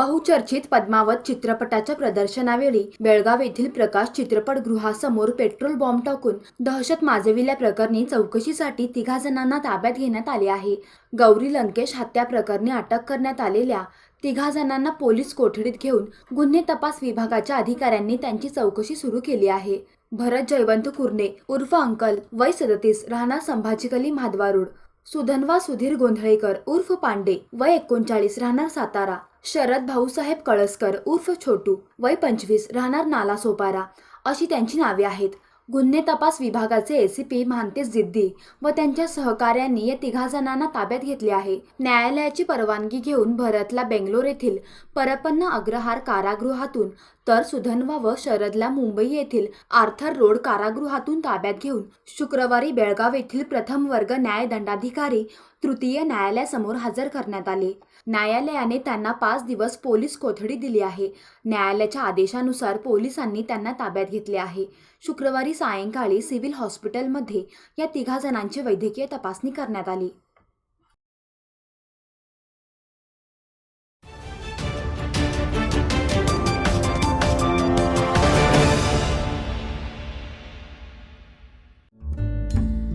बहुचर्चित पद्मावत चित्रपटाच्या प्रदर्शनावेळी बेळगाव येथील प्रकाश चित्रपटगृहासमोर पेट्रोल बॉम्ब टाकून दहशत माजविल्याप्रकरणी चौकशीसाठी तिघा जणांना ताब्यात घेण्यात आले आहे. गौरी लंकेश हत्या प्रकरणी अटक करण्यात आलेल्या तिघा जणांना पोलीस कोठडीत घेऊन गुन्हे तपास विभागाच्या अधिकाऱ्यांनी त्यांची चौकशी सुरू केली आहे. भरत जयवंत कुर्णे उर्फ अंकल वय सदतीस राहणार संभाजीकली महाद्वारूड सुधनवा सुधीर गोंधळेकर उर्फ पांडे वय एकोणचाळीस राहणार सातारा. शरद भाऊसाहेब कळसकर उर्फ छोटू वय पंचवीस राहणार नाला सोपारा. अशी त्यांची नावे आहेत. गुन्हे तपास विभागाचे एसीपी महांतेश जिद्दी व त्यांच्या सहकाऱ्यांनी या तिघा जणांना ताब्यात घेतले आहे. न्यायालयाची परवानगी घेऊन भरतला बेंगलोर येथील परपन्न अग्रहार कारागृहातून तर सुधन्वा व शरदला मुंबई येथील आर्थर रोड कारागृहातून ताब्यात घेऊन शुक्रवारी बेळगाव येथील प्रथम वर्ग न्यायदंडाधिकारी तृतीय न्यायालयासमोर हजर करण्यात आले. न्यायालयाने त्यांना पाच दिवस पोलीस कोठडी दिली आहे. न्यायालयाच्या आदेशानुसार पोलिसांनी त्यांना ताब्यात घेतले आहे. शुक्रवारी सायंकाळी सिव्हिल हॉस्पिटलमध्ये या तिघा जणांची वैद्यकीय तपासणी करण्यात आली.